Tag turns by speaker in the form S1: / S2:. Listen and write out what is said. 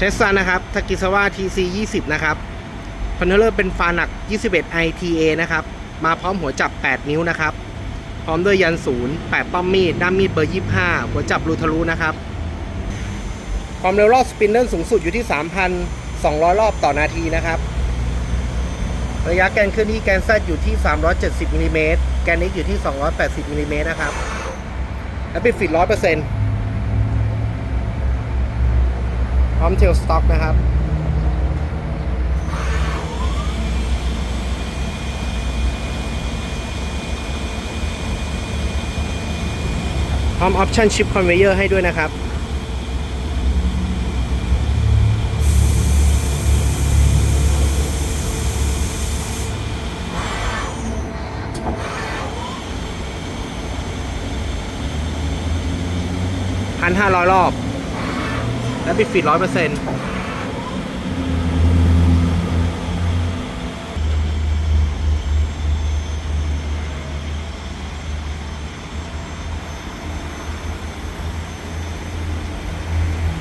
S1: เชสซันนะครับทากิซาวะ TC 20นะครับคอนโทรเลอร์เป็นฟาหนัก 21 ITA นะครับ มาพร้อมหัวจับ 8 นิ้วนะครับ พร้อมด้วยยันศูนย์8ป้อมมีด ด้ามมีดเบอร์ 25 หัวจับรูทะลุนะครับ ความเร็วรอบสปินเดิลสูงสุดอยู่ที่ 3,200 รอบต่อนาทีนะครับ ระยะแกนเคลื่อนที่แกน Z อยู่ที่ 370มิลลิเมตร แกน X อยู่ที่ 280มิลลิเมตรนะครับ และเป็นฟิต100%พร้อ มเทลสต็อกนะครับพร้อมออปชั่นชิปคอนเวเยอร์ให้ด้วยนะครับพันห้าร้อยรอบ และปิดฟีดร้อยเปอร์เซ็นต์